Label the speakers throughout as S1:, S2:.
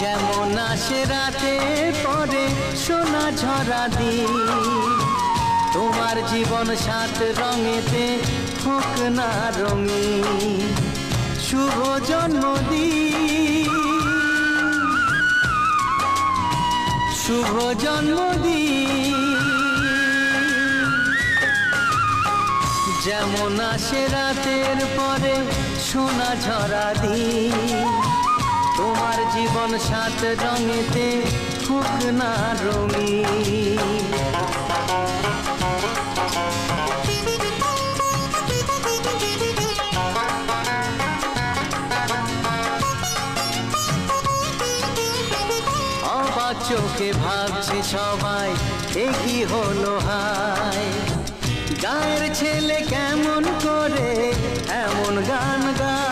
S1: যেমন আসে রাতে পরে সোনা ঝরা দিন। তোমার জীবন সাত রঙেতে হোক না রঙিন। শুভ জন্মদিন। শুভ জন্মদিন। যেমন আসে রাতের পরে সোনা ঝরা দিন। তোমার জীবন সাত রঙেতে হোক না অবাক চোখে ভাবছে সবাই, এ কি হলো হায়? গায়ের ছেলে কেমন করে, এমন গান গায়।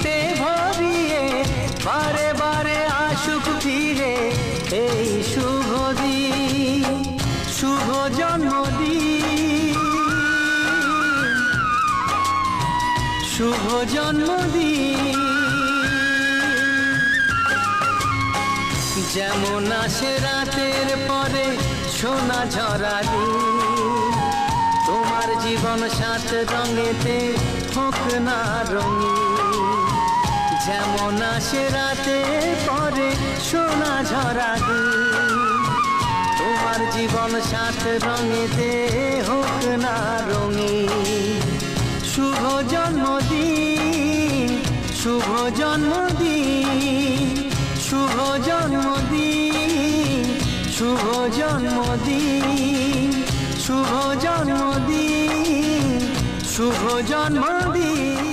S1: বারে বারে আসুক ফিরে এই শুভ দিন, শুভ জন্মদিন। শুভ জন্মদিন। যেমন আসে রাতের পরে সোনা ঝরা দিন, তোমার জীবন সাত রঙেতে হোক না রঙিন। যেমন আসে রাতে পরে সোনা ঝরা তোমার জীবন সাত রঙেতে হোক না রঙিন শুভ জন্মদিন শুভ জন্মদিন শুভ জন্মদিন শুভ জন্মদিন শুভ জন্মদিন শুভ জন্মদিন।